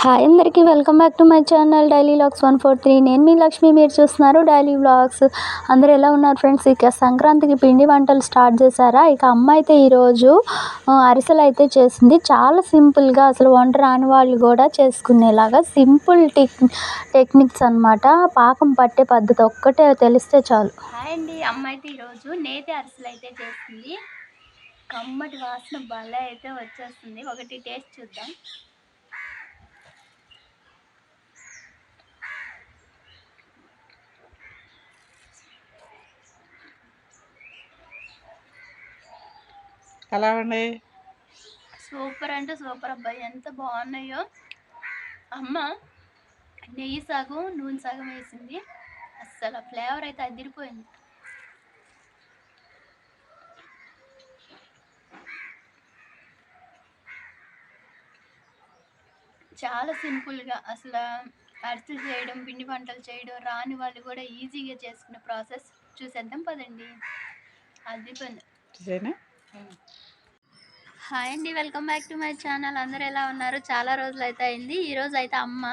Hi అందరికీ welcome back to my channel daily vlogs one four three. నేను మీ లక్ష్మి మీరు చూస్తున్నారు డైలీ వ్లాగ్స్. అందరూ ఎలా ఉన్నారు ఫ్రెండ్స్? ఇక సంక్రాంతికి పిండి వంటలు స్టార్ట్ చేశారా? ఇక అమ్మ అయితే ఈరోజు అరిసెలు అయితే చేసింది. చాలా సింపుల్గా అసలు వంట రాని వాళ్ళు కూడా చేసుకునేలాగా సింపుల్ టెక్ టెక్నిక్స్ అనమాట పాకం పట్టే పద్ధతి ఒక్కటే తెలిస్తే చాలు. హాయ్ అండి. అమ్మ అయితే ఈరోజు నేతి అరిసెలు అయితే చేస్తుంది కమ్మటి వాసన భలే అయితే వచ్చేస్తుంది. ఒకటి టేస్ట్ చూద్దాం. ఎలా సూపర్ అంటే సూపర్ అబ్బాయి ఎంత బాగున్నాయో. అమ్మ నెయ్యి సగం నూనె సగం వేసింది. అస్సలు ఫ్లేవర్ అయితే అదిరిపోయింది. చాలా సింపుల్గా అసలు అరిసెలు చేయడం పిండి వంటలు చేయడం రాని వాళ్ళు కూడా ఈజీగా చేసుకునే ప్రాసెస్. చూసేద్దాం పదండి. అది పని హాయ్ అండి welcome back to my channel. అందరూ ఎలా ఉన్నారు? చాలా రోజులు అయితే అయింది ఈరోజు అయితే అమ్మ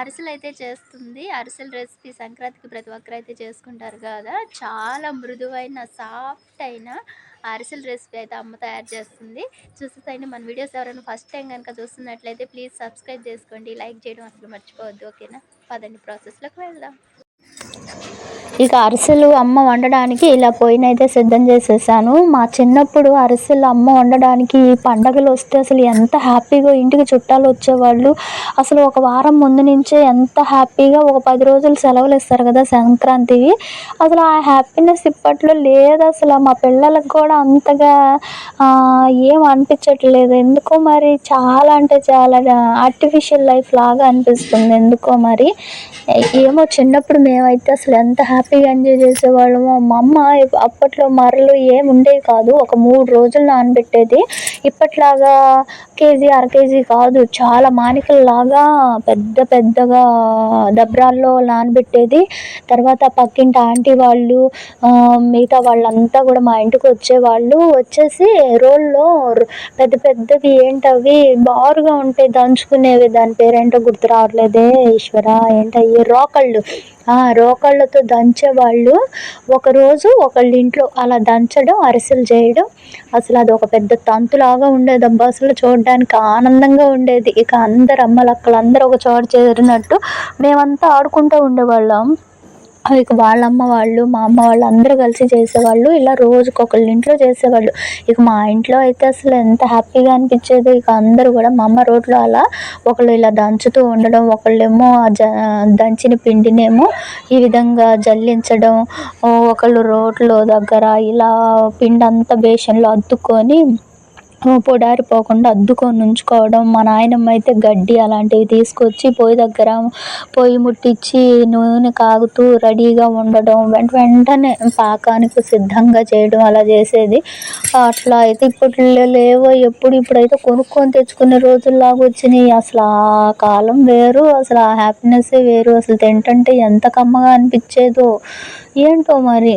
అరిసెలు అయితే చేస్తుంది. అరిసెల రెసిపీ సంక్రాంతికి ప్రతి ఒక్కరు అయితే చేసుకుంటారు కదా. చాలా మృదువైన సాఫ్ట్ అయిన అరిసెల రెసిపీ అయితే అమ్మ తయారు చేస్తుంది. చూసేసండి మన వీడియోస్ ఎవరైనా ఫస్ట్ టైం కనుక చూస్తున్నట్లయితే ప్లీజ్ సబ్స్క్రైబ్ చేసుకోండి. లైక్ చేయడం అసలు మర్చిపోవద్దు. ఓకేనా? పదండి ప్రాసెస్లోకి వెళ్దాం. ఇక అరిసెలు అమ్మ వండడానికి ఇలా పొయ్యినైతే సిద్ధం చేసేసాను. మా చిన్నప్పుడు అరిసెలు అమ్మ వండడానికి పండగలు వస్తే అసలు ఎంత హ్యాపీగా ఇంటికి చుట్టాలు వచ్చేవాళ్ళు. అసలు ఒక వారం ముందు నుంచే ఎంత హ్యాపీగా ఒక పది రోజులు సెలవులు ఇస్తారు కదా సంక్రాంతివి. అసలు ఆ హ్యాపీనెస్ ఇప్పట్లో లేదు అసలు. మా పిల్లలకు కూడా అంతగా ఏం అనిపించట్లేదు. ఎందుకో మరి చాలా అంటే చాలా ఆర్టిఫిషియల్ లైఫ్ లాగా అనిపిస్తుంది. ఎందుకో మరి ఏమో చిన్నప్పుడు మేమైతే అసలు ఎంత హ్యాపీ హ్యాపీగా ఎంజాయ్ చేసేవాళ్ళము. మా అమ్మ అప్పట్లో మరలు ఏమి ఉండేవి కాదు. ఒక మూడు రోజులు నానబెట్టేది. ఇప్పట్లాగా కేజీ అర కేజీ కాదు. చాలా మానికల్లాగా పెద్ద పెద్దగా దబ్రాల్లో నానబెట్టేది. తర్వాత పక్కింటి ఆంటీ వాళ్ళు మిగతా వాళ్ళంతా కూడా మా ఇంటికి వచ్చేవాళ్ళు. వచ్చేసి రోల్లో పెద్ద పెద్దవి ఏంటవి? బారుగా ఉంటాయి దంచుకునేవి. దాని పేరేంటో గుర్తు రావట్లేదే ఈశ్వర. ఏంటయ్యి? రోకళ్ళు. రోకళ్ళతో దంచు దంచేవాళ్ళు. ఒకరోజు ఒకళ్ళ ఇంట్లో అలా దంచడం అరిసెలు చేయడం అసలు అది ఒక పెద్ద తంతులాగా ఉండేది అబ్బా. అసలు చూడడానికి ఆనందంగా ఉండేది. ఇక అందరు అమ్మలు అక్కలందరూ ఒక చోట చేరినట్టు మేమంతా ఆడుకుంటూ ఉండేవాళ్ళం. ఇక వాళ్ళ అమ్మ వాళ్ళు మా అమ్మ వాళ్ళు అందరూ కలిసి చేసేవాళ్ళు. ఇలా రోజుకి ఒకళ్ళ ఇంట్లో చేసేవాళ్ళు. ఇక మా ఇంట్లో అయితే అసలు ఎంత హ్యాపీగా అనిపించేది. ఇక అందరూ కూడా మా అమ్మ రోడ్లో అలా ఒకళ్ళు ఇలా దంచుతూ ఉండడం ఒకళ్ళేమో ఆ జ దంచిన పిండినేమో ఈ విధంగా జల్లించడం ఒకళ్ళు రోడ్లో దగ్గర ఇలా పిండి అంతా బేషన్లో అద్దుకొని పొడారిపోకుండా అద్దుకొని ఉంచుకోవడం మా నాయనమ్మ అయితే గడ్డి అలాంటివి తీసుకొచ్చి పొయ్యి దగ్గర పొయ్యి ముట్టించి నూనె కాగుతూ రెడీగా ఉండడం వెంట వెంటనే పాకానికి సిద్ధంగా చేయడం అలా చేసేది. అట్లా అయితే ఇప్పుడు లేవో ఎప్పుడు ఇప్పుడైతే కొనుక్కొని తెచ్చుకునే రోజుల్లాగా వచ్చినాయి. అసలు ఆ కాలం వేరు అసలు ఆ హ్యాపీనెస్సే వేరు. అసలు తింటంటే ఎంత కమ్మగా అనిపించేదో ఏంటో మరి?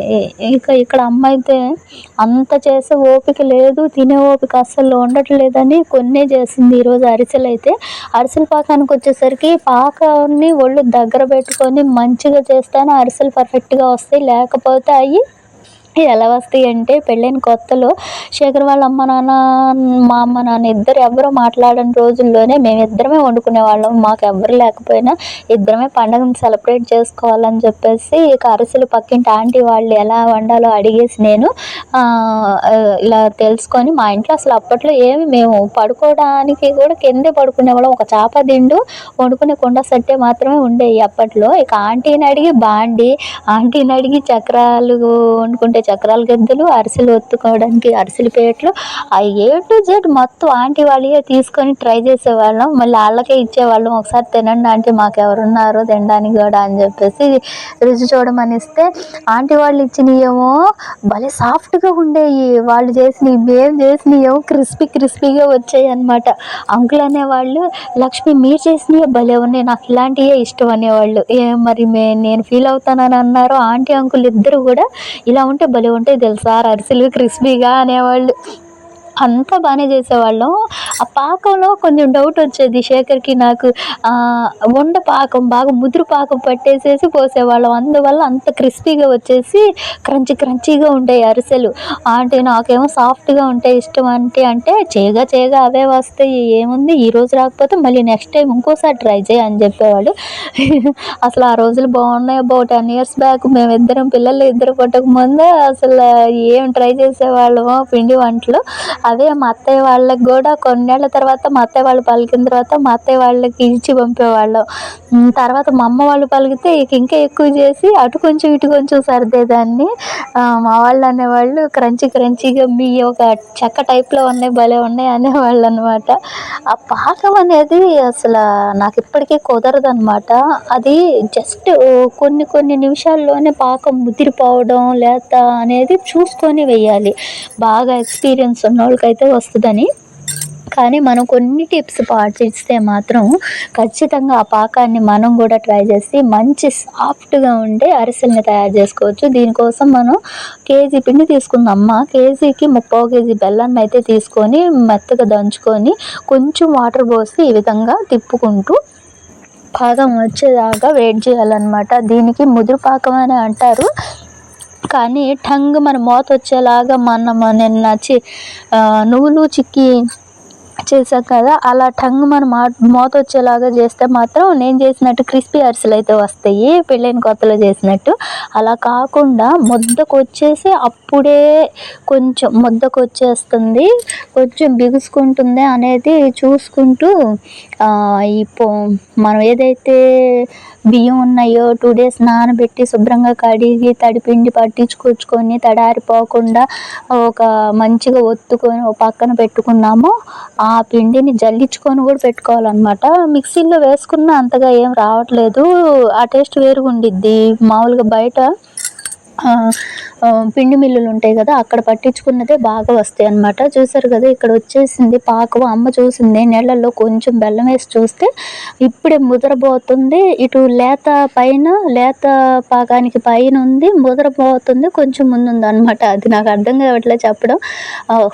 ఇక ఇక్కడ అమ్మ అయితే అంత చేసే ఓపిక లేదు తినే ఓపిక అస్సలు ఉండట్లేదని కొన్నే చేసింది ఈరోజు అరిసెలు అయితే. అరిసెల పాకానికి వచ్చేసరికి పాకాన్ని ఒళ్ళు దగ్గర పెట్టుకొని మంచిగా చేస్తాను అరిసెలు పర్ఫెక్ట్గా వస్తాయి. లేకపోతే అవి ఎలా వస్తాయి అంటే పెళ్ళైన కొత్తలో శేఖర్ వాళ్ళ అమ్మ నాన్న మా అమ్మ నాన్న ఇద్దరు ఎవరు మాట్లాడని రోజుల్లోనే మేము ఇద్దరమే వండుకునే వాళ్ళం. మాకు ఎవరు లేకపోయినా ఇద్దరమే పండగను సెలబ్రేట్ చేసుకోవాలని చెప్పేసి ఇక అరిసెలు పక్కింటి ఆంటీ వాళ్ళు ఎలా వండాలో అడిగేసి నేను ఇలా తెలుసుకొని మా ఇంట్లో అసలు అప్పట్లో ఏమి మేము పడుకోవడానికి కూడా కిందే పడుకునేవాళ్ళం ఒక చాప దిండు వండుకునే కుండ సట్టే మాత్రమే ఉండేవి అప్పట్లో. ఇక ఆంటీని అడిగి బాండి ఆంటీని అడిగి చక్రాలు వండుకుంటే చక్రాల గద్దెలు అరిసెలు ఒత్తుకోవడానికి అరిసెలు పేట్లు ఆ ఏ టు జెడ్ మొత్తం ఆంటీ వాళ్ళే తీసుకొని ట్రై చేసేవాళ్ళం. మళ్ళీ వాళ్ళకే ఇచ్చేవాళ్ళం. ఒకసారి తినండి ఆంటీ మాకు ఎవరున్నారు తినడానికి కూడా అని చెప్పేసి రుచి చూడమనిస్తే ఆంటీ వాళ్ళు ఇచ్చినవేమో భలే సాఫ్ట్గా ఉండేవి వాళ్ళు చేసినవి మేము చేసినవేమో క్రిస్పీ క్రిస్పీగా వచ్చాయి అనమాట అంకుల్ అనేవాళ్ళు లక్ష్మి మీరు చేసినవి భలే ఉన్నాయి. నాకు ఇలాంటివే ఇష్టం అనేవాళ్ళు. ఏ మరి మే నేను ఫీల్ అవుతానని అన్నారు. ఆంటీ అంకుల్ ఇద్దరు కూడా ఇలా ఉంటే భలే ఉంటాయి తెలుసా? అరిసెలు క్రిస్పీగా అనేవాళ్ళు. అంతా బాగానే చేసేవాళ్ళం. ఆ పాకంలో కొంచెం డౌట్ వచ్చేది. శేఖర్కి నాకు వండ పాకం బాగా ముదురు పాకం పట్టేసేసి పోసేవాళ్ళం. అందువల్ల అంత క్రిస్పీగా వచ్చేసి క్రంచి క్రంచీగా ఉంటాయి అరిసెలు. అంటే నాకేమో సాఫ్ట్గా ఉంటాయి ఇష్టం అంటే అంటే చేయగా చేయగా అవే వస్తాయి. ఏముంది? ఈ రోజు రాకపోతే మళ్ళీ నెక్స్ట్ టైం ఇంకోసారి ట్రై చేయి అని చెప్పేవాడు అసలు ఆ రోజులు బాగున్నాయి. అబౌట్ టెన్ ఇయర్స్ బ్యాక్ మేమిద్దరం పిల్లలు ఇద్దరు పుట్టక ముందే అసలు ఏం ట్రై చేసేవాళ్ళమో పిండి వంటలు. అదే మా అత్తయ్య వాళ్ళకి కూడా కొన్నేళ్ళ తర్వాత మా అత్తయ్య వాళ్ళు పలికిన తర్వాత మా అత్తయ్య వాళ్ళకి ఇచ్చి పంపేవాళ్ళం. తర్వాత మా అమ్మ వాళ్ళు పలికితే ఇక ఇంకా ఎక్కువ చేసి అటు కొంచెం ఇటు కొంచెం సర్దేదాన్ని. మా వాళ్ళు అనేవాళ్ళు క్రంచి క్రంచిగా మీ ఒక చెక్క టైప్లో ఉన్నాయి భలే ఉన్నాయి అనేవాళ్ళు అనమాట ఆ పాకం అనేది అసలు నాకు ఇప్పటికీ కుదరదు అనమాట అది జస్ట్ కొన్ని కొన్ని నిమిషాల్లోనే పాకం ముదిరిపోవడం లేత అనేది చూసుకొని వేయాలి బాగా ఎక్స్పీరియన్స్ ఉన్న వాళ్ళకైతే వస్తుందని. కానీ మనం కొన్ని టిప్స్ పాటిస్తే మాత్రం ఖచ్చితంగా ఆ పాకాన్ని మనం కూడా ట్రై చేసి మంచి సాఫ్ట్గా ఉండే అరిసెల్ని తయారు చేసుకోవచ్చు. దీనికోసం మనం కేజీ పిండి తీసుకుందాం. కేజీకి ముప్పై కేజీ బెల్లాన్ని అయితే తీసుకొని మెత్తగా దంచుకొని కొంచెం వాటర్ పోసి ఈ విధంగా తిప్పుకుంటూ పాకం వచ్చేదాకా వెయిట్ చేయాలన్నమాట. దీనికి ముదురు పాకం అని అంటారు. కానీ టంగ్ మన మోత వచ్చేలాగా మన నిన్న చి నువ్వులు చిక్కి చేసాం కదా అలా టంగ్ మన మా మోత వచ్చేలాగా చేస్తే మాత్రం నేను చేసినట్టు క్రిస్పీ అరిసెలు అయితే వస్తాయి పెళ్ళైన కొత్తలో చేసినట్టు. అలా కాకుండా ముద్దకు వచ్చేసి అప్పుడే కొంచెం ముద్దకు వచ్చేస్తుంది కొంచెం బిగుసుకుంటుంది అనేది చూసుకుంటూ ఆ, ఈ మనం ఏదైతే బియ్యం ఉన్నాయో టూ డేస్ నానబెట్టి శుభ్రంగా కడిగి తడిపిండి పట్టించుకొచ్చుకొని తడారిపోకుండా ఒక మంచిగా ఒత్తుకొని ఒక పక్కన పెట్టుకున్నాము. ఆ పిండిని జల్లించుకొని కూడా పెట్టుకోవాలన్నమాట. మిక్సీలో వేసుకున్న అంతగా ఏం రావట్లేదు. ఆ టేస్ట్ వేరుగా ఉండిద్ది మామూలుగా బయట పిండి మిల్లులు ఉంటాయి కదా అక్కడ పట్టించుకున్నదే బాగా వస్తాయి అన్నమాట. చూసారు కదా ఇక్కడ వచ్చేసింది పాకం. అమ్మ చూసింది నీళ్ళల్లో కొంచెం బెల్లం వేసి చూస్తే ఇప్పుడే ముదరబోతుంది. ఇటు లేత పైన లేత పాకానికి పైన ఉంది ముదరబోతుంది కొంచెం ముందుంది అనమాట అది నాకు అర్థం కావట్లే చెప్పడం.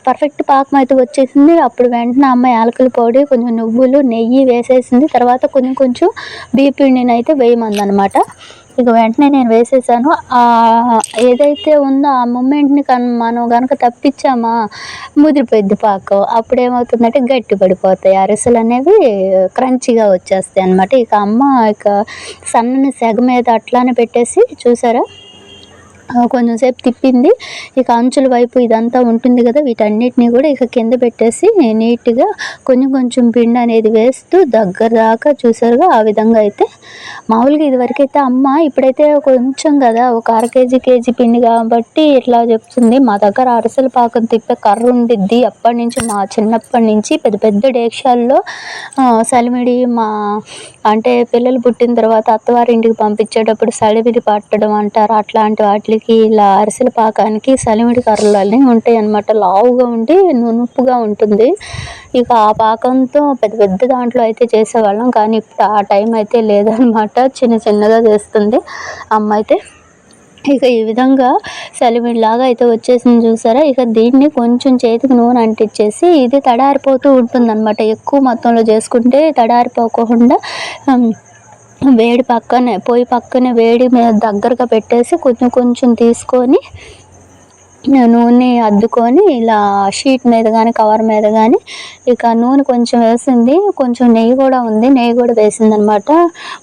పర్ఫెక్ట్ పాకం అయితే వచ్చేసింది. అప్పుడు వెంటనే అమ్మ యాలకుల పొడి కొంచెం నువ్వులు నెయ్యి వేసేసింది. తర్వాత కొంచెం కొంచెం బియ్య పిండిని అయితే వేయమంది అనమాట ఇక వెంటనే నేను వేసేసాను. ఆ ఏదైతే ఉందో ఆ మూమెంట్ని కన్ మనం కనుక తప్పించామా ముదిరిపోయింది పాకం. అప్పుడు ఏమవుతుందంటే గట్టి పడిపోతాయి. అరిసెలు అనేవి క్రంచిగా వచ్చేస్తాయి అనమాట ఇక అమ్మ ఇక సన్నని సెగ మీద అట్లానే పెట్టేసి చూసారా? కొంచెం సేపు తిప్పింది. ఇక అంచుల వైపు ఇదంతా ఉంటుంది కదా వీటన్నిటిని కూడా ఇక కింద పెట్టేసి నీట్గా కొంచెం కొంచెం పిండి అనేది వేస్తూ దగ్గర దాకా చూసారుగా ఆ విధంగా అయితే. మామూలుగా ఇదివరకు అయితే అమ్మ ఇప్పుడైతే కొంచెం కదా ఒక అర కేజీ కేజీ పిండి కాబట్టి ఇట్లా చెప్తుంది. మా దగ్గర అరిసెల పాకం తిప్పే కర్ర ఉండిద్ది. అప్పటి నుంచి మా చిన్నప్పటి నుంచి పెద్ద పెద్ద డేక్షాల్లో సలిమిడి మా అంటే పిల్లలు పుట్టిన తర్వాత అత్తవారింటికి పంపించేటప్పుడు సలిమిడి పట్టడం అంటారు. అట్లాంటి వాటికి ఇలా అరిసెల పాకానికి సలిమిడి కర్రలు అన్నీ ఉంటాయి అన్నమాట. లావుగా ఉండి నునుపుగా ఉంటుంది. ఇక ఆ పాకంతో పెద్ద పెద్ద దాంట్లో అయితే చేసేవాళ్ళం. కానీ ఇప్పుడు ఆ టైం అయితే లేదనమాట చిన్న చిన్నగా చేస్తుంది అమ్మ అయితే. ఇక ఈ విధంగా లాగా అయితే వచ్చేసింది చూసారా? ఇక దీన్ని కొంచెం చేతికి నూనె అంటించేసి ఇది తడారిపోతూ ఉంటుందన్నమాట. ఎక్కువ మొత్తంలో చేసుకుంటే తడారిపోకుండా వేడి పక్కనే పొయ్యి పక్కనే వేడి మీద దగ్గరగా పెట్టేసి కొంచెం కొంచెం తీసుకొని నూనె అద్దుకొని ఇలా షీట్ మీద కానీ కవర్ మీద కానీ ఇక నూనె కొంచెం వేసింది. కొంచెం నెయ్యి కూడా ఉంది. నెయ్యి కూడా వేసింది అనమాట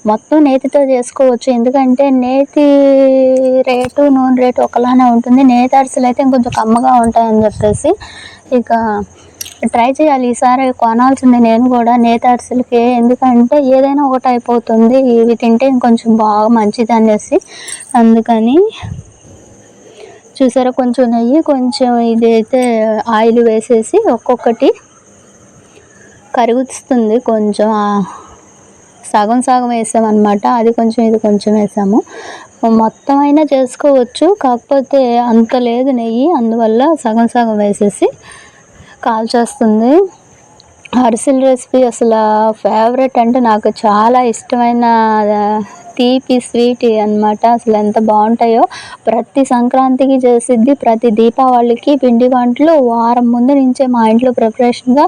మొత్తం నేతితో చేసుకోవచ్చు. ఎందుకంటే నేతి రేటు నూనె రేటు ఒకలానే ఉంటుంది. నేతి అరిసెలు అయితే ఇంకొంచెం కమ్మగా ఉంటాయని చెప్పేసి ఇక ట్రై చేయాలి. ఈసారి కొనాల్సింది నేను కూడా నేత అరిసెలకి. ఎందుకంటే ఏదైనా ఒకటి అయిపోతుంది. ఇవి తింటే ఇంకొంచెం బాగా మంచిది అనేసి. అందుకని చూసారా కొంచెం నెయ్యి కొంచెం ఇది అయితే ఆయిల్ వేసేసి ఒక్కొక్కటి కరుగుతుంది కొంచెం సగం సగం వేసామన్నమాట. అది కొంచెం ఇది కొంచెం వేసాము. మొత్తం అయినా చేసుకోవచ్చు. కాకపోతే అంత లేదు నెయ్యి. అందువల్ల సగం సగం వేసేసి కాల్చేస్తుంది అరిసెల రెసిపీ అసలు ఫేవరెట్ అంటే నాకు చాలా ఇష్టమైన తీపి స్వీట్ అన్నమాట. అసలు ఎంత బాగుంటాయో ప్రతి సంక్రాంతికి చేసిద్ది ప్రతి దీపావళికి పిండి వంటలు. వారం ముందు నుంచే మా ఇంట్లో ప్రిపరేషన్గా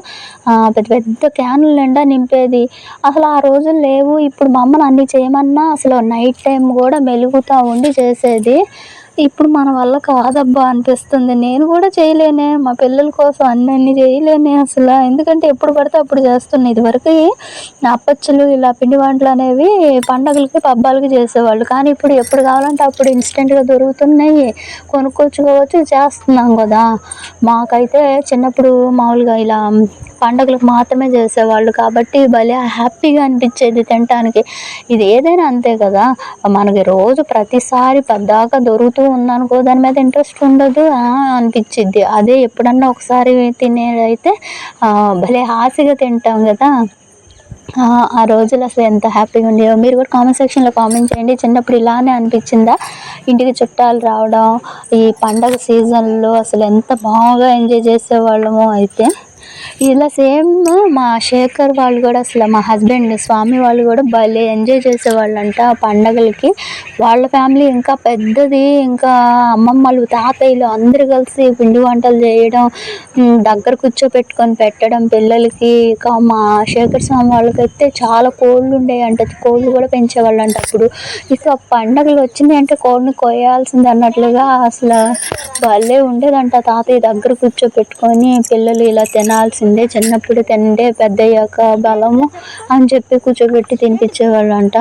పెద్ద పెద్ద క్యాన్లు నిండా నింపేది. అసలు ఆ రోజులు లేవు. ఇప్పుడు మా అమ్మను అన్ని చేయమన్నా అసలు నైట్ టైం కూడా మెలుగుతూ ఉండి చేసేది. ఇప్పుడు మన వల్ల కాదబ్బా అనిపిస్తుంది. నేను కూడా చేయలేనే మా పిల్లల కోసం అన్ని అన్ని చేయలేనే అసలు. ఎందుకంటే ఎప్పుడు పడితే అప్పుడు చేస్తున్నాయి ఇదివరకు అప్పచ్చులు ఇలా పిండి వంటలు అనేవి పండగలకి పబ్బాలకి చేసేవాళ్ళు. కానీ ఇప్పుడు ఎప్పుడు కావాలంటే అప్పుడు ఇన్స్టెంట్గా దొరుకుతున్నాయి. కొనుక్కొచ్చుకోవచ్చు చేస్తున్నాం కదా. మాకైతే చిన్నప్పుడు మామూలుగా ఇలా పండగలకు మాత్రమే చేసేవాళ్ళు కాబట్టి భలే హ్యాపీగా అనిపించేది తినటానికి. ఇది ఏదైనా అంతే కదా. మనకి రోజు ప్రతిసారి పద్దాకా దొరుకుతూ ఉందనుకో దాని మీద ఇంట్రెస్ట్ ఉండదు. ఆ అనిపించిద్ది. అదే ఎప్పుడన్నా ఒకసారి తినేదైతే భలే హాసిగా తింటాం కదా. ఆ, ఆ రోజులు అసలు ఎంత హ్యాపీగా ఉండేవో. మీరు కూడా కామెంట్ సెక్షన్లో కామెంట్ చేయండి. చిన్నప్పుడు ఇలానే అనిపించిందా? ఇంటికి చుట్టాలు రావడం ఈ పండగ సీజన్లో అసలు ఎంత బాగా ఎంజాయ్ చేసేవాళ్ళమో అయితే. ఇలా సేమ్ మా శేఖర్ వాళ్ళు కూడా అసలు మా హస్బెండ్ స్వామి వాళ్ళు కూడా భలే ఎంజాయ్ చేసేవాళ్ళంట ఆ పండగలకి. వాళ్ళ ఫ్యామిలీ ఇంకా పెద్దది ఇంకా అమ్మమ్మలు తాతయ్యలు అందరు కలిసి పిండి వంటలు చేయడం దగ్గర కూర్చోపెట్టుకొని పెట్టడం పిల్లలకి. ఇంకా మా శేఖర్ స్వామి వాళ్ళకైతే చాలా కోళ్ళు ఉండేవి అంట కోళ్ళు కూడా పెంచేవాళ్ళంట అప్పుడు. ఇక పండగలు వచ్చినాయి అంటే కోడిని కోయాల్సింది అన్నట్లుగా అసలు భలే ఉండేదంట. తాతయ్య దగ్గర కూర్చోపెట్టుకొని పిల్లలు ఇలా తినాల్సిందే. చిన్నప్పుడు తింటే యొక్క బలము అని చెప్పి కూర్చోబెట్టి తినిపించేవాళ్ళంట.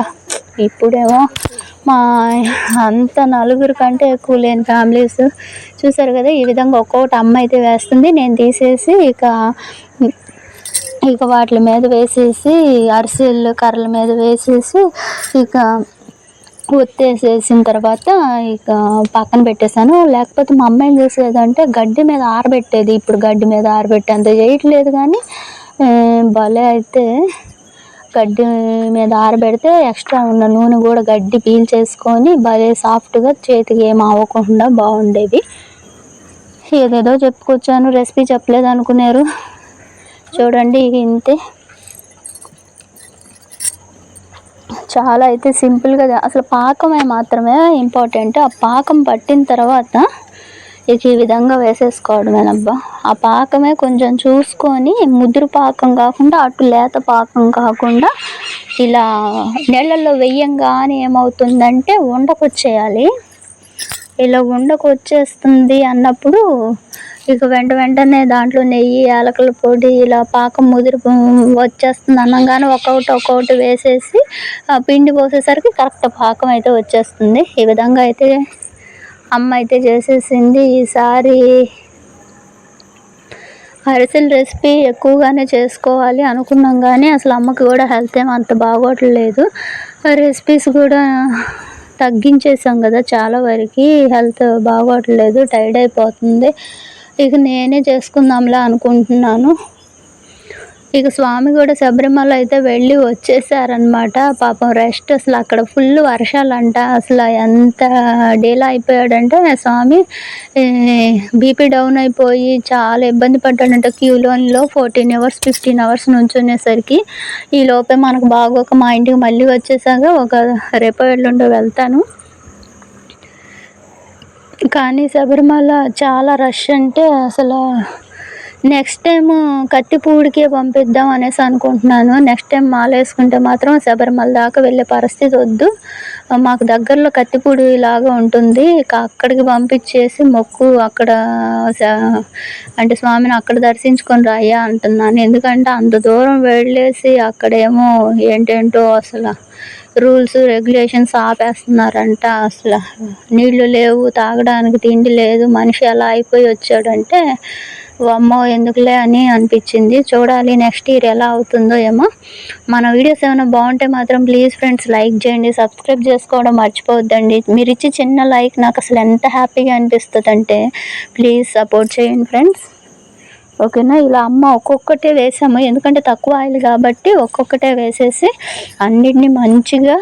ఇప్పుడేమో మా అంత నలుగురు కంటే ఎక్కువ లేని ఫ్యామిలీస్ చూసారు కదా ఈ విధంగా ఒక్కొక్కటి అమ్మ అయితే వేస్తుంది. నేను తీసేసి ఇక ఇక వాటి మీద వేసేసి అరిసెలు కర్రల మీద వేసేసి ఇక ఒత్తేసేసిన తర్వాత ఇక పక్కన పెట్టేశాను. లేకపోతే మా అమ్మ ఏం చేసేదంటే గడ్డి మీద ఆరబెట్టేది. ఇప్పుడు గడ్డి మీద ఆరబెట్టే అంత చేయట్లేదు కానీ భలే అయితే గడ్డి మీద ఆరబెడితే ఎక్స్ట్రా ఉన్న నూనె కూడా గడ్డి పీల్చేసుకొని భలే సాఫ్ట్గా చేతికి ఏం అవ్వకుండా బాగుండేవి ఏదేదో చెప్పుకొచ్చాను. రెసిపీ చెప్పలేదు అనుకున్నారు చూడండి ఇంతే. చాలా అయితే సింపుల్గా అసలు పాకమే మాత్రమే ఇంపార్టెంట్. ఆ పాకం పట్టిన తర్వాత ఇక ఈ విధంగా వేసేసుకోవడమేనబ్బా ఆ పాకమే కొంచెం చూసుకొని ముదురు పాకం కాకుండా అటు లేత పాకం కాకుండా ఇలా నీళ్ళల్లో వెయ్యంగానే ఏమవుతుందంటే ఉండకొచ్చేయాలి ఇలా ఉండకొచ్చేస్తుంది అన్నప్పుడు ఇక వెంట వెంటనే దాంట్లో నెయ్యి యాలకుల పొడి ఇలా పాకం ముదిరి వచ్చేస్తుంది అనగానే ఒక్కొక్కటి ఒక్కొక్కటి వేసేసి పిండి పోసేసరికి కరెక్ట్ పాకం అయితే వచ్చేస్తుంది. ఈ విధంగా అయితే అమ్మ అయితే చేసేసింది. ఈసారి అరిసెల రెసిపీ ఎక్కువగానే చేసుకోవాలి అనుకున్నాం కానీ అసలు అమ్మకి కూడా హెల్త్ ఏమో అంత బాగోట్లేదు. రెసిపీస్ కూడా తగ్గించేసాం కదా చాలా వరకు. హెల్త్ బాగోట్లేదు టైర్డ్ అయిపోతుంది. ఇక నేనే చేసుకుందాంలా అనుకుంటున్నాను. ఇక స్వామి కూడా శబరిమల అయితే వెళ్ళి వచ్చేసారనమాట పాపం రెస్ట్ అసలు అక్కడ ఫుల్ వర్షాలంట. అసలు ఎంత డీలా అయిపోయాడంటే స్వామి బీపీ డౌన్ అయిపోయి చాలా ఇబ్బంది పడ్డాడంట క్యూలోన్లో ఫోర్టీన్ అవర్స్ ఫిఫ్టీన్ అవర్స్ నుంచునేసరికి ఈ లోపే మనకు బాగోక మా ఇంటికి మళ్ళీ వచ్చేసాక ఒక రేపు ఎల్లుండో వెళ్తాను. కానీ శబరిమల చాలా రష్ అంటే అసలు నెక్స్ట్ టైం కత్తిపూడికే పంపిద్దాం అనేసి అనుకుంటున్నాను. నెక్స్ట్ టైం మాల వేసుకుంటే మాత్రం శబరిమల దాకా వెళ్ళే పరిస్థితి వద్దు. మాకు దగ్గరలో కత్తిపూడి లాగా ఉంటుంది. అక్కడికి పంపించేసి మొక్కు అక్కడ అంటే స్వామిని అక్కడ దర్శించుకొని రాయా అంటున్నాను. ఎందుకంటే అంత దూరం వెళ్ళేసి అక్కడేమో ఏంటేంటో అసలు రూల్స్ రెగ్యులేషన్స్ ఆపేస్తున్నారంట అసలు. నీళ్ళు లేవు తాగడానికి తిండి లేదు. మనిషి ఎలా అయిపోయి వచ్చాడంటే అమ్మో ఎందుకులే అని అనిపించింది. చూడాలి నెక్స్ట్ ఇయర్ ఎలా అవుతుందో ఏమో. మన వీడియోస్ ఏమైనా బాగుంటే మాత్రం ప్లీజ్ ఫ్రెండ్స్ లైక్ చేయండి సబ్స్క్రైబ్ చేసుకోవడం మర్చిపోవద్దండి. మీరు ఇచ్చే చిన్న లైక్ నాకు అసలు ఎంత హ్యాపీగా అనిపిస్తుంది అంటే ప్లీజ్ సపోర్ట్ చేయండి ఫ్రెండ్స్ ఓకేనా? ఇలా అమ్మ ఒక్కొక్కటే వేసాము. ఎందుకంటే తక్కువ ఆయిల్ కాబట్టి ఒక్కొక్కటే వేసేసి అన్నిటిని మంచిగా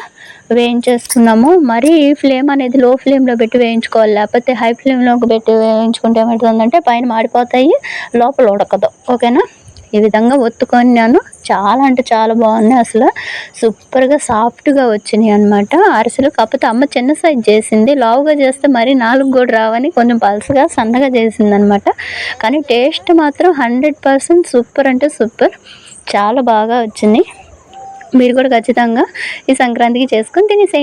వేయించేసుకున్నాము మరి ఫ్లేమ్ అనేది లో ఫ్లేమ్లో పెట్టి వేయించుకోవాలి. లేకపోతే హై ఫ్లేమ్లోకి పెట్టి వేయించుకుంటే ఏమవుతుందంటే పైన మాడిపోతాయి లోపల ఉడకదు. ఓకేనా? ఈ విధంగా ఒత్తుకొన్నాను. చాలా అంటే చాలా బాగున్నాయి అసలు. సూపర్గా సాఫ్ట్గా వచ్చినాయి అనమాట అరిసెలు కాకపోతే అమ్మ చిన్న సైజ్ చేసింది. లావుగా చేస్తే మరి నాలుగు కూడా రావని కొంచెం పల్సగా సన్నగా చేసింది అనమాట కానీ టేస్ట్ మాత్రం హండ్రెడ్ పర్సెంట్ సూపర్ అంటే సూపర్ చాలా బాగా వచ్చింది. మీరు కూడా ఖచ్చితంగా ఈ సంక్రాంతికి చేసుకొని తినేసేయండి.